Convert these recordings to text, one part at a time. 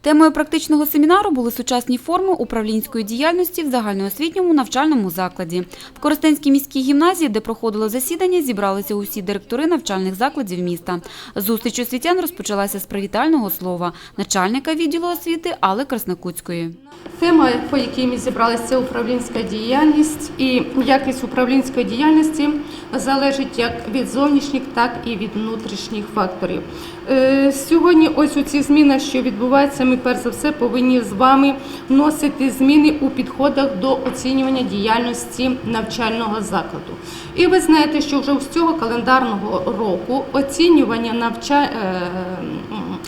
Темою практичного семінару були сучасні форми управлінської діяльності в загальноосвітньому навчальному закладі. В Коростенській міській гімназії, де проходило засідання, зібралися усі директори навчальних закладів міста. Зустріч освітян розпочалася з привітального слова начальника відділу освіти Алли Краснокутської. Тема, по якій ми зібралися, це управлінська діяльність, і якість управлінської діяльності залежить як від зовнішніх, так і від внутрішніх факторів. Е, Сьогодні, ось у ці зміни, що відбуваються, ми перш за все повинні з вами вносити зміни у підходах до оцінювання діяльності навчального закладу. І ви знаєте, що вже з цього календарного року оцінювання навча... е,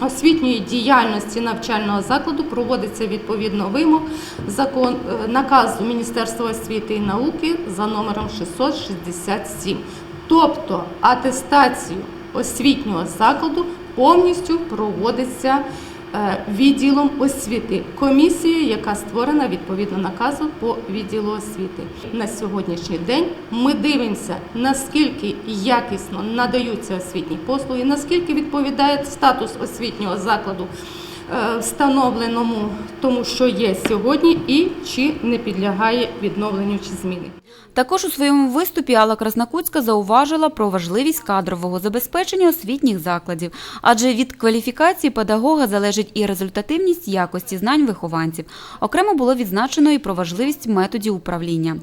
освітньої діяльності навчального закладу проводиться відповідно вимог закон е, наказу Міністерства освіти і науки за номером 667. Тобто атестацію освітнього закладу повністю проводиться відділом освіти, комісією, яка створена відповідно наказу по відділу освіти. На сьогоднішній день ми дивимося, наскільки якісно надаються освітні послуги, наскільки відповідає статус освітнього закладу е, встановленому тому, що є сьогодні, і чи не підлягає відновленню чи зміни. Також у своєму виступі Алла Краснокутська зауважила про важливість кадрового забезпечення освітніх закладів, адже від кваліфікації педагога залежить і результативність якості знань вихованців. Окремо було відзначено і про важливість методів управління.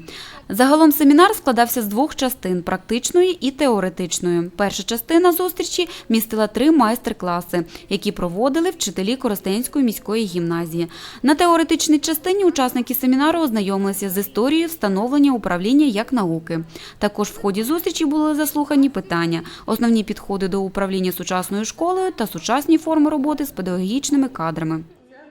Загалом семінар складався з двох частин практичної і теоретичної. Перша частина зустрічі містила три майстер-класи, які проводили вчителі Коростенської міської гімназії. На теоретичній частині учасники семінару ознайомилися з історією встановлення управління як науки. Також в ході зустрічі були заслухані питання, основні підходи до управління сучасною школою та сучасні форми роботи з педагогічними кадрами.